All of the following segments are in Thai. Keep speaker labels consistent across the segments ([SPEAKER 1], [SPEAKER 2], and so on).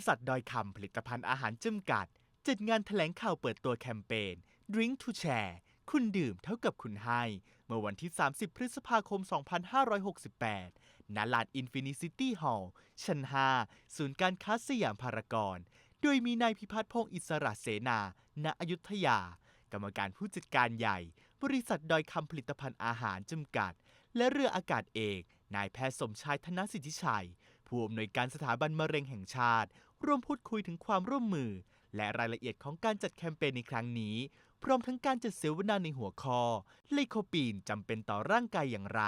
[SPEAKER 1] ริษัทดอยคำผลิตภัณฑ์อาหารจำกัด จัดงานแถลงข่าวเปิดตัวแคมเปญ Drink to Share คุณดื่มเท่ากับคุณให้ เมื่อวันที่ 30 พฤษภาคม 2568 ณ ลาน Infinity Hall ชั้น 5 ศูนย์การค้าสยามพารากอน โดยมีนายพิพัฒน์พงศ์อิสระเสนา ณ อยุธยา กรรมการผู้จัดการใหญ่ บริษัทดอยคำผลิตภัณฑ์อาหารจำกัด และเรืออากาศเอก นายแพทย์สมชายธนสิทธิชัย ผู้อำนวยการสถาบันมะเร็งแห่งชาติ ร่วมพูดคุยถึงความร่วมมือ และรายละเอียดของการจัดแคมเปญในครั้งนี้ พร้อมทั้งการจัดเสวนาในหัวข้อไลโคปีนจำเป็นต่อร่างกายอย่างไร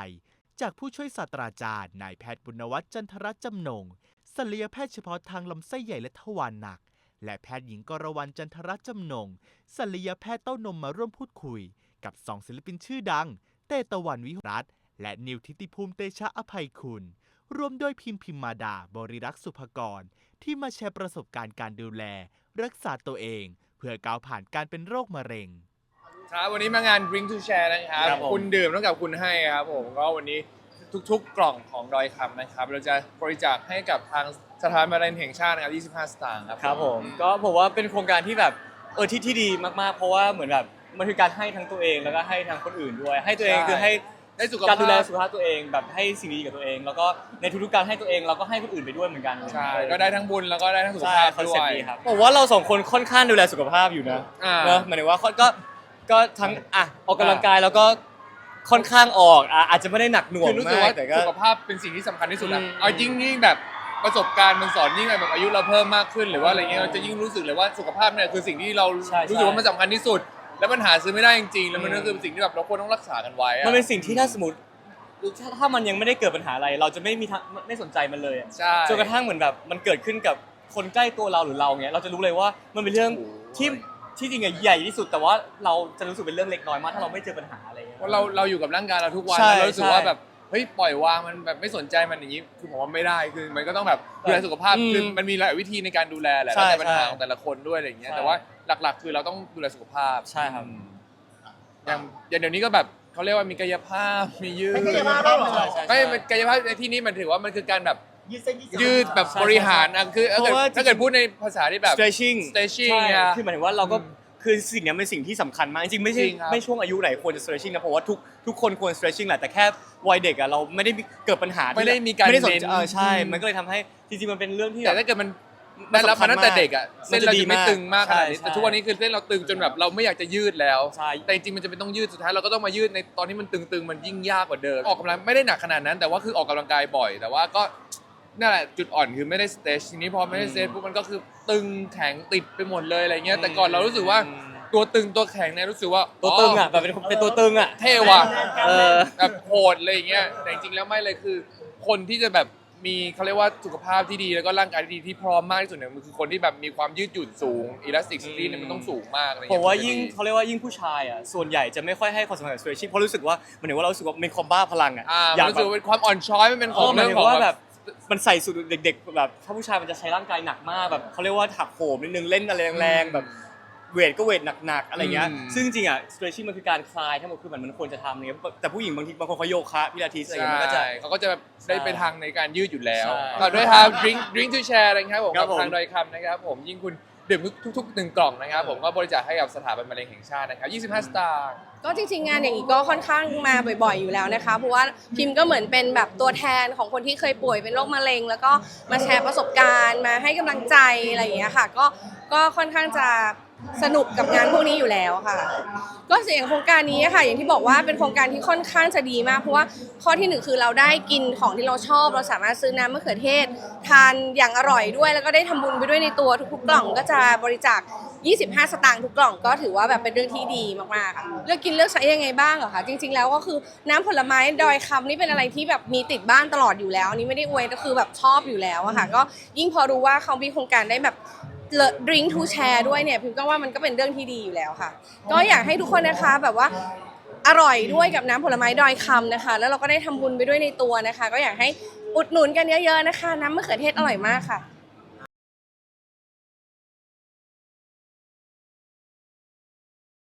[SPEAKER 1] จากผู้ช่วยศาสตราจารย์นายแพทย์บุญวัฒน์จันทรจำนงศัลยแพทย์เฉพาะทางลำไส้ใหญ่และทวารหนัก และแพทย์หญิงกรวรรณจันทรจำนงศัลยแพทย์เต้านมมาร่วมพูดคุย กับสองศิลปินชื่อดัง เต้ตะวันวิรัตและนิวทิติภูมิเตชะอภัยคุณ รวมด้วยพิมพิมมาดาบริรักษ์สุภกร ที่มาแชร์ประสบการณ์การดูแล รักษาตัวเอง เพื่อก้าวผ่านการเป็นโรคมะเร็ง
[SPEAKER 2] ครับวันนี้มางาน Drink to Share นะครับ
[SPEAKER 3] ครับผม
[SPEAKER 2] คุณดื่มเท่ากับคุณให้ครับผมก็วันนี้ทุกๆกล่องของดอยคำนะครับ เราจะบริจาคให้กับทางสถานมะเร็งแห่งชาตินะครับ25 สตางค์ครับ
[SPEAKER 3] ครับผมก็ผมว่าเป็นโครงการที่แบบเออที่ที่ดีมากๆ เพราะว่าเหมือนแบบมันคือการให้ทั้งตัวเองแล้วก็ให้ทั้งคนอื่นด้วย ให้ตัวเองคือให้
[SPEAKER 2] ได้สุข
[SPEAKER 3] การ
[SPEAKER 2] ภา
[SPEAKER 3] ดูแล
[SPEAKER 2] พ
[SPEAKER 3] สุขภาพตัวเองแบบให้สิ่งดีกับตัวเอง แล้วก็ในทุกๆการให้ตัวเองเราก็ให้คนอื่นไปด้วยเหมือนกัน
[SPEAKER 2] ใช่ก็ได้ทั้งบุญแล้วก็ได้ทั้งสุข
[SPEAKER 3] ใช่
[SPEAKER 2] ภาพ
[SPEAKER 3] คอน
[SPEAKER 2] ด้
[SPEAKER 3] เซ็ป
[SPEAKER 2] วย
[SPEAKER 3] ต์ดีครับผมว่าเราสองคนค่อนข้างดูแลสุขภาพอยู่นะ
[SPEAKER 2] อ่า
[SPEAKER 3] เนอะหมายถึงว่าก็ก็ก็ทั้งอะออกกำลังกายแล้วก็ค่อนข้างออกอะอาจจะไม่ได้หนักหน่วง
[SPEAKER 2] คือรู้สึก
[SPEAKER 3] มาก
[SPEAKER 2] ว่า
[SPEAKER 3] แต่ก็
[SPEAKER 2] สุขภาพเป็นสิ่งที่สำคัญที่สุดอะ
[SPEAKER 3] อืม
[SPEAKER 2] เอายิ่งยิ่งแบบประสบการณ์มันสอนยิ่งแบบอายุเราเพิ่มมากขึ้นหรือว่าอะไรเงี้ยเราจะยิ่งรู้สึกเลยว่าสุขภาพเนี่ยคือสิ่งที่เรา
[SPEAKER 3] ใช่
[SPEAKER 2] รู้สึกว่า
[SPEAKER 3] ใช่
[SPEAKER 2] มันสำคัญที่สุด แล้วมันหาซื้อไม่ได้จริงๆ แล้วมัน
[SPEAKER 3] อืม
[SPEAKER 2] ก็คือสิ่งที่แบบเราควรต้องรักษากันไว้อะ
[SPEAKER 3] มันเป็นสิ่งที่ถ้าสมมติถ้าถ้ามันยังไม่ได้เกิดปัญหาอะไร เราจะไม่มีทางไม่สนใจมันเลยอะ
[SPEAKER 2] ใช่
[SPEAKER 3] จนกระทั่งเหมือนแบบมันเกิดขึ้นกับคนใกล้ตัวเราหรือเราเงี้ยเราจะรู้เลยว่ามันเป็นเรื่อง
[SPEAKER 2] โอ้โห
[SPEAKER 3] ที่ที่จริงอะใหญ่ที่สุดแต่ว่าเราจะรู้สึกเป็นเรื่องเล็กน้อยมาก ถ้าเราไม่เจอปัญหาอะไรเงี้ย
[SPEAKER 2] เพราะเราเราอยู่กับร่างกายเราทุกวัน
[SPEAKER 3] ใช่
[SPEAKER 2] แล้วเรารู้สึกว่า
[SPEAKER 3] ใช่
[SPEAKER 2] แบบเฮ้ยปล่อยวางมันแบบไม่สนใจมันอย่างนี้คือผมว่าไม่ได้คือมันก็ต้องแบบดูแลสุขภาพ
[SPEAKER 3] อืม
[SPEAKER 2] คือมันมีหลายวิธีในการดูแลแหละ
[SPEAKER 3] ใช่
[SPEAKER 2] แล้วแต่ปัญหา
[SPEAKER 3] ใช่
[SPEAKER 2] ของแต่ละคนด้วยอะไรอย่างเงี้ย
[SPEAKER 3] ใช่
[SPEAKER 2] แต่ว่า หลัก ๆ คือเราต้องดูแลสุขภาพ
[SPEAKER 3] ใช่ครับ
[SPEAKER 2] อย่างอย่างเดี๋ยวนี้ก็แบบเขาเรียกว่ามีกายภาพมียืด
[SPEAKER 4] ไม่กายภาพได้เหรอ
[SPEAKER 3] ใช่ใช่
[SPEAKER 2] ไม่มันกายภาพในที่นี้มันถือว่ามันคือการแบบ
[SPEAKER 4] ยืดเส้นยืดสาย
[SPEAKER 2] ยืดแบบ
[SPEAKER 3] ใช่
[SPEAKER 2] บริหารอะคือถ้าเกิด
[SPEAKER 3] เพราะว่า
[SPEAKER 2] ถ้าเกิดพูดในภาษาที่แบบ
[SPEAKER 3] stretching
[SPEAKER 2] stretching
[SPEAKER 3] ใช่
[SPEAKER 2] อะ
[SPEAKER 3] คือหมายถึงว่าเราก็คือสิ่งเนี้ยเป็นสิ่งที่สำคัญมากจริงๆไม่ใช่
[SPEAKER 2] จริงครับ
[SPEAKER 3] ไม่ช่วงอายุไหนควรจะ stretching นะเพราะว่าทุกทุกคนควร stretching แหละแต่แค่วัยเด็กอะเราไม่ได้มีเกิดปัญหาที่
[SPEAKER 2] ไม่ได้มีการ
[SPEAKER 3] ไม่ได้สน
[SPEAKER 2] เน้น
[SPEAKER 3] ใจเออใช่
[SPEAKER 2] อืม
[SPEAKER 3] มันก็เลยทำให้จริงๆมันเป็นเรื่องที่แบ
[SPEAKER 2] แต่
[SPEAKER 3] บ
[SPEAKER 2] ถ้าเกิดมัน
[SPEAKER 3] มั
[SPEAKER 2] ได้
[SPEAKER 3] น
[SPEAKER 2] รับ
[SPEAKER 3] สำคั
[SPEAKER 2] มา
[SPEAKER 3] ญ
[SPEAKER 2] ตั้งแต่
[SPEAKER 3] มาก
[SPEAKER 2] เด็กอะ
[SPEAKER 3] มั
[SPEAKER 2] เส้
[SPEAKER 3] น
[SPEAKER 2] น
[SPEAKER 3] จะ
[SPEAKER 2] เรา
[SPEAKER 3] ดี
[SPEAKER 2] จะไม่
[SPEAKER 3] มาก
[SPEAKER 2] ตึงมากขนาดนี้
[SPEAKER 3] ใช่
[SPEAKER 2] แต่ทุกวันนี้คือเส้นเราตึงจนแบบเราไม่อยากจะยืดแล้ว
[SPEAKER 3] ใช่
[SPEAKER 2] แต่จริงๆมันจะเป็นต้องยืดสุดท้ายเราก็ต้องมายืดในตอนที่มันตึงๆมันยิ่งยากกว่าเดิมออกกำลังไม่ได้หนักขนาดนั้น แต่ว่าคือออกกำลังกายบ่อย แต่ว่าก็นั่นแหละจุดอ่อนคือไม่ได้สเตชทีนี้พอไม่ได้สเตชปุ๊บมันก็คือตึงแข็งติดไปหมดเลยอะไรเงี้ยแต่ก่อนเรารู้สึกว่า
[SPEAKER 3] อืม
[SPEAKER 2] ตัวตึงตัวแข็งเนี่ยรู้สึกว่า
[SPEAKER 3] ตัวตึงอะแบบเป็นเป็นตัวตึงอะ
[SPEAKER 2] เท่ว่ะ
[SPEAKER 3] เออ
[SPEAKER 2] แบบโหดเลยอย่างเงี้ยแต่จริงๆแล้วไม่เลยคือ คนที่จะแบบ มีเขาเรียกว่าสุขภาพที่ดีแล้วก็ร่างกายที่ดีที่พร้อมมากที่สุดเนี่ยมันคือคนที่แบบมีความยืดหยุ่นสูงอิลาสติกซิตี้เนี่ยมันต้องสูงมากอะไร
[SPEAKER 3] ผ
[SPEAKER 2] เงี้
[SPEAKER 3] ม
[SPEAKER 2] ย
[SPEAKER 3] ว่ายิ่งเขาเรียกว่ายิ่งผู้ชายอะส่วนใหญ่จะไม่ค่อยให้ความสำคัญกับ stretching เพราะรู้สึกว่ามันเห็นว่าเรารู้สึกว่าเป็นความบ้าพลังอะ
[SPEAKER 2] อ่า
[SPEAKER 3] อยาก
[SPEAKER 2] มันรู้สึก
[SPEAKER 3] แบบ
[SPEAKER 2] ว่าเป็นความอ่อนช้อยมันเป็นของ
[SPEAKER 3] เออหมาย
[SPEAKER 2] เรื่อง
[SPEAKER 3] ถึ
[SPEAKER 2] ของ
[SPEAKER 3] ว่า
[SPEAKER 2] แบ
[SPEAKER 3] แบบบมันใส่สุดเด็ก ๆ แบบถ้าผู้ชายมันจะใช้ร่างกายหนักมากแบบเขาเรียกว่าถักโหมนิดนึงเล่นอะไรแรงๆแบบ เวทก็เวทหนักๆอะไรเงี้ย
[SPEAKER 2] อืม
[SPEAKER 3] ซึ่งจริงๆอะ stretching มันคือการคลายทั้งหมดคือมันมันควรจะทำเนี่ยแต่ผู้หญิงบางทีบางคนเขาโยคะพิลาทิสอะไรเงี้ยมันก็จะ
[SPEAKER 2] ใช่เขาก็จะแบบได้ไปทางในการยืดอยู่แล้ว
[SPEAKER 3] ใช่
[SPEAKER 2] ต่อด้วยครับ drink drink to share นะครับผม
[SPEAKER 3] ครั
[SPEAKER 2] กับบ
[SPEAKER 3] ผม
[SPEAKER 2] ทางดอยคำนะครับผมยิ่งคุณดื่มทุกๆหนึ่งกล่องนะครับผมก็บริจาคให้กับสถาบันมะเร็งแห่งชาตินะครับ 25 สตางค์
[SPEAKER 5] ก็จริงๆ งานอย่างนี้ก็ค่อนข้างมาบ่อย ๆ อยู่แล้วนะคะ เพราะว่าพิมพ์ก็เหมือนเป็นแบบตัวแทนของคนที่เคยป่วยเป็นโรคมะเร็ง แล้วก็มาแชร์ประสบการณ์มาให้กำลังใจอะไรอย่างเงี้ยค่ะ ก็ก็ค่อนข้างจะ สนุกกับงานพวกนี้อยู่แล้วค่ะ ก็เสียงโครงการนี้ค่ะ อย่างที่บอกว่าเป็นโครงการที่ค่อนข้างจะดีมากเพราะว่าข้อที่หนึ่งคือเราได้กินของที่เราชอบ เราสามารถซื้อน้ำมะเขือเทศ ทานอย่างอร่อยด้วย แล้วก็ได้ทำบุญไปด้วยในตัวทุกๆกล่องก็จะบริจาค 25 สตางค์ทุกกล่องก็ถือว่าแบบเป็นเรื่องที่ดีมากๆค่ะเลือกกินเลือกใช้ยังไงบ้างเหรอคะจริง ๆ แล้วก็คือน้ำผลไม้ดอยคำนี่เป็นอะไรที่แบบมีติดบ้านตลอดอยู่แล้วอันนี่ไม่ได้อวยก็คือแบบชอบอยู่แล้วอะค่ะ ก็ยิ่งพอรู้ว่าเขามีโครงการได้แบบ ดริงทูแชร์ด้วยเนี่ยพิมก็ว่ามันก็เป็นเรื่องที่ดีอยู่แล้วค่ะ ก็อยากให้ทุกคนนะคะแบบว่าอร่อยด้วยกับน้ำผลไม้ดอยคำนะคะ แล้วเราก็ได้ทำบุญไปด้วยในตัวนะคะ ก็อยากให้อุดหนุนกันเยอะๆนะคะ น้ำมะเขือเทศอร่อยมากค่ะ